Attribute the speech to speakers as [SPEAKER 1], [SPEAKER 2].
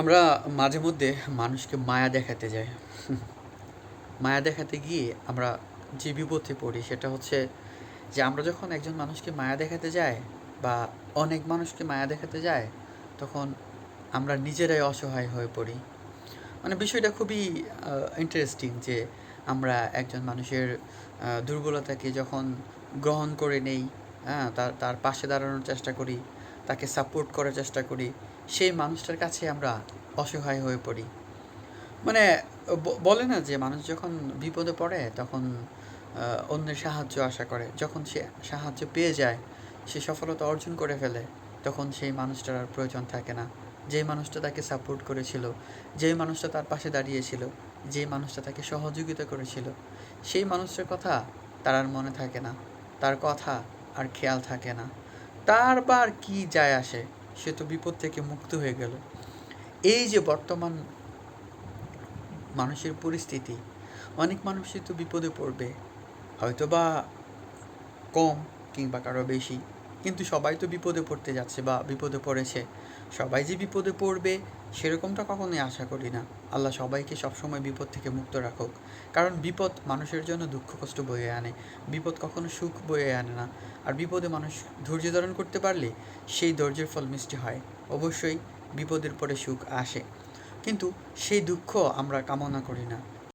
[SPEAKER 1] আমরা মাঝে মধ্যে মানুষকে মায়া দেখাতে যাই। মায়া দেখাতে গিয়ে আমরা যে বিপদে পড়ি সেটা হচ্ছে যে আমরা যখন একজন মানুষকে মায়া দেখাতে যাই বা অনেক মানুষকে মায়া দেখাতে যায় তখন আমরা নিজেরাই অসহায় হয়ে পড়ি। মানে বিষয়টা খুবই ইন্টারেস্টিং যে আমরা একজন মানুষের দুর্বলতাকে যখন গ্রহণ করে নেই হ্যাঁ তার তার পাশে দাঁড়ানোর চেষ্টা করি, তাকে সাপোর্ট করার চেষ্টা করি সেই মানুষটার কাছে আমরা অসহায় হয়ে পড়ি। মানে বলে না যে মানুষ যখন বিপদে পড়ে তখন অন্যের সাহায্য আশা করে। যখন সে সাহায্য পেয়ে যায়, সে সফলতা অর্জন করে ফেলে, তখন সেই মানুষটার আর প্রয়োজন থাকে না। যেই মানুষটা তাকে সাপোর্ট করেছিল, যেই মানুষটা তার পাশে দাঁড়িয়েছিল, যেই মানুষটা তাকে সহযোগিতা করেছিল, সেই মানুষটার কথা তার আর মনে থাকে না। তার কথা আর খেয়াল থাকে না। তার বা আর কি যায় আসে? সে তো বিপদ থেকে মুক্ত হয়ে গেল। এই যে বর্তমান মানুষের পরিস্থিতি, অনেক মানুষই তো বিপদে পড়বে। হয়তো বা কম কিংবা কারও বেশি। কিন্তু সবাই তো বিপদে পড়তে যাচ্ছে বা বিপদে পড়েছে। সবাই যে বিপদে পড়বে, সেরকমটা কখনোই আশা করি না। আল্লাহ সবাইকে সবসময় বিপদ থেকে মুক্ত রাখুক। কারণ বিপদ মানুষের জন্য দুঃখ, কষ্ট বয়ে আনে। বিপদ কখনো সুখ বয়ে আনে না। আর বিপদে মানুষ ধৈর্য ধারণ করতে পারলে সেই ধৈর্যের ফল মিষ্টি হয়। অবশ্যই বিপদের পরে সুখ আসে। কিন্তু সেই দুঃখ আমরা কামনা করি না।